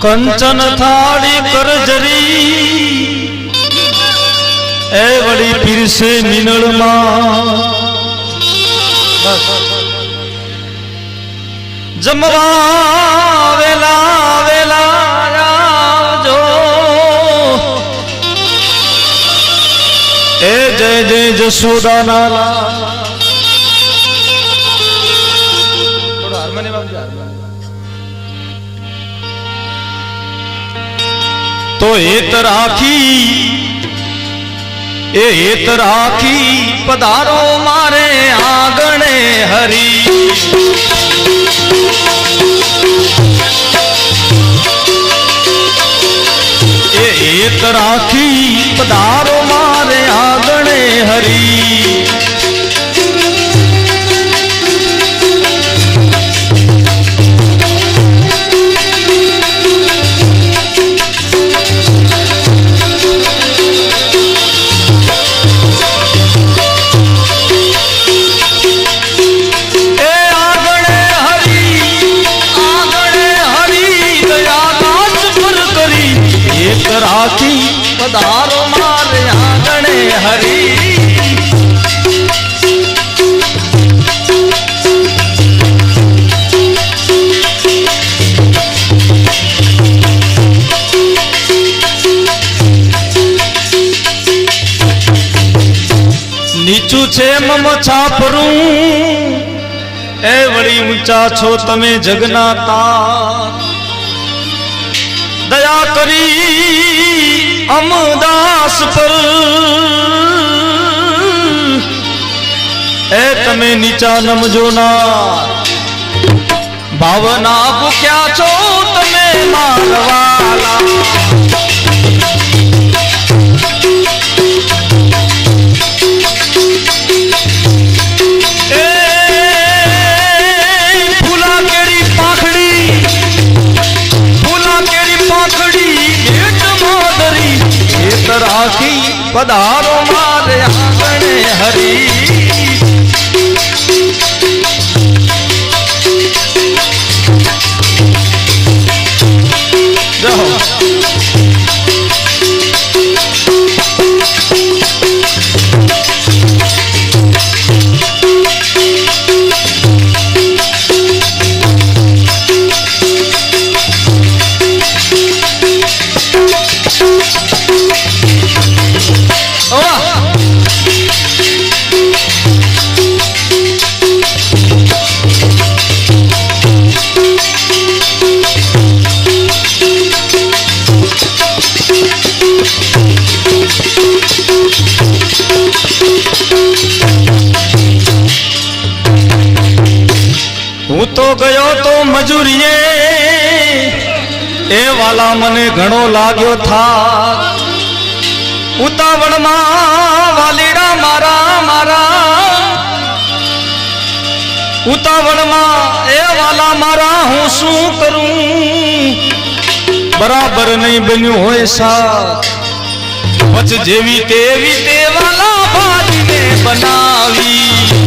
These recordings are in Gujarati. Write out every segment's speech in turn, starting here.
કંચન થાળી કરજરી. એ વળી પીરસે મિનળમાં. જમવા વેલા વેલા આવજો એ જય જય જશોદાના તો હેત રાખી, એ હેત રાખી પધારો મારે આગણે હરી. એ હેત રાખી પધારો મારે આગણે હરી. પધારો મારે આંગણે હરી. નીચું છે મમ છાપરું. એ વળી ઊંચા છો તમે જગના તાર દયા કરી અમદાસ પર એ તમે નીચા નમજો ના ભાવના ભૂખ્યા છો તમે મારવાલા રાખી પધારો મારે આંગણે હરી. તો ગયો તો મજૂરીએ. એ વાલા મને ઘણો લાગ્યો થા ઉતાવળમાં વાલીડા મારા મારા. ઉતાવળમાં એ વાલા મારા, હું શું કરું? બરાબર નહીં બન્યું હોય સા પછ જેવી તેવી તે વાલા ભાજીને બનાવી.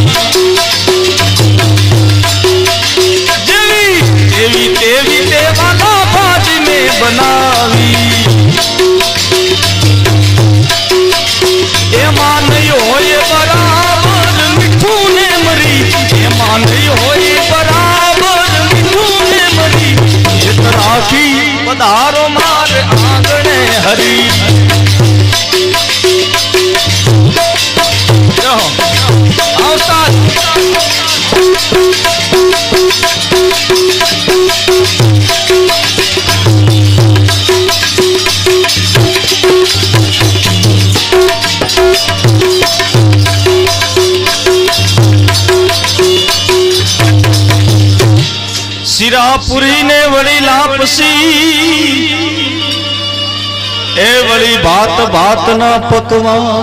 પધારો માર આંગણે હરી વળી એ વળી ભાત ભાત ના પતવા.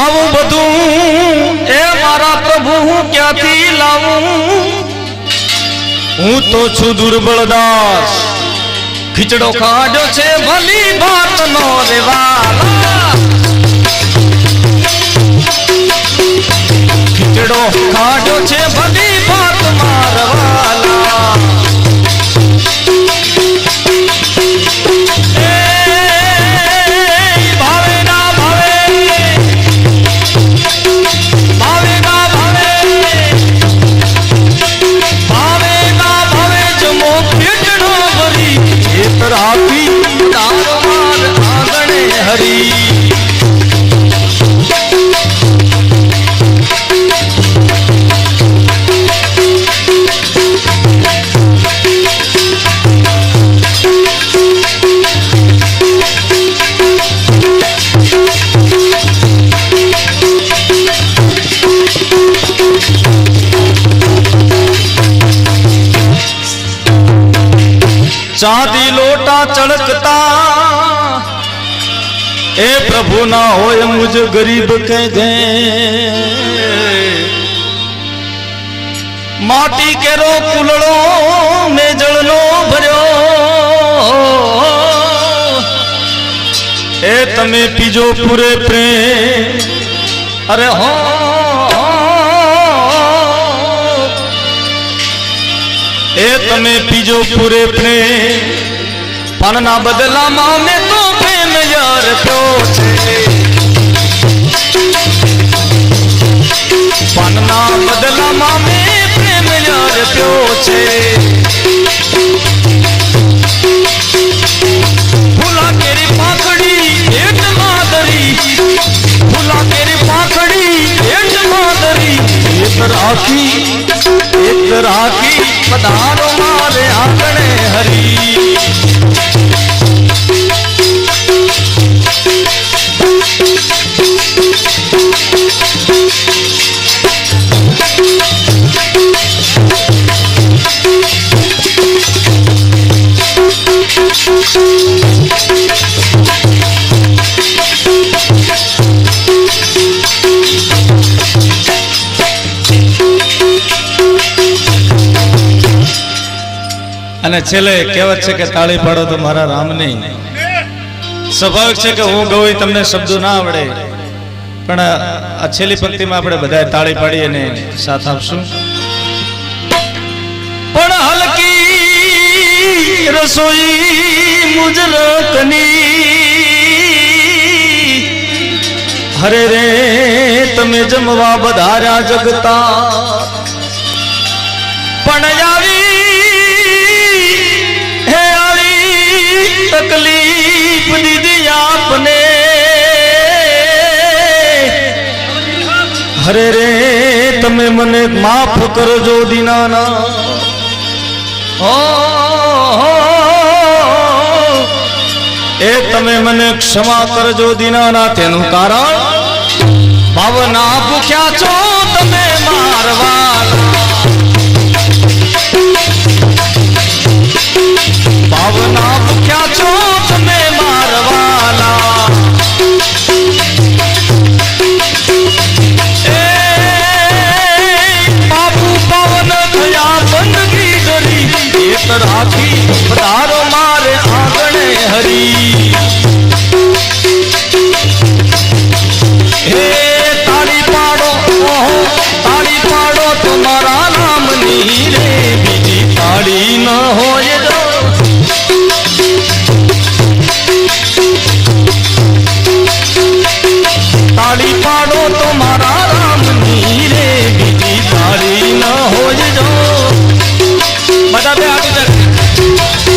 આવું બધું એ મારા પ્રભુ હું ક્યાંથી લાવું? હું તો છું દુર્બળદાસ ખીચડો ખાડ્યો છે, ભલી ભાત નો રેવાલા ખીચડો ખાડ્યો છે, ભલી ચાંદી લોટા ચળકતા. એ પ્રભુ ના હોય મુજ ગરીબ કહે દે. માટી કેરો કુલડો મેજળનો ભર્યો. એ તમે પીજો પૂરે પ્રેમ. અરે હો. એ તમે પીજો પૂરે પ્રેમ. પાનના બદલામાં મેં તો પ્રેમ યાર પ્યો છે. પાનના બદલામાં મેં પ્રેમ યાર પ્યો છે. ફૂલા કેરી પાખડી હેઠ માદરી ફૂલા કેરી પાખડી હેઠ માદરી એક રાખી એક રાખી. પધારો મારે આંગણે હરી. અને છેલ્લે કહેવત છે કે તાળી પાડો તો મારા રામની. સ્વાભાવિક છે કે હું ગૌ તમને શબ્દો ના આવડે. પણ આ છેલ્લી પંક્તિમાં આપણે બધા તાળી પાડી અને સાથ આપશું. પણ હલકી રસોઈ મુજરતની હરે રે, તમે જમવા વધાર્યા જગતા. પણ આવી તકલીફ દીધી આપને. હરે રે, તમે મને માફ કરજો દીનાના. એ તમે મને ક્ષમા કરજો દીનાના. તેનું કારણ ભાવના ભૂખ્યા છો તમે મારવાના ભાવના બધા બે હાથ.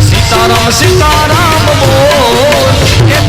સીતારામ સીતારામ બોલ એ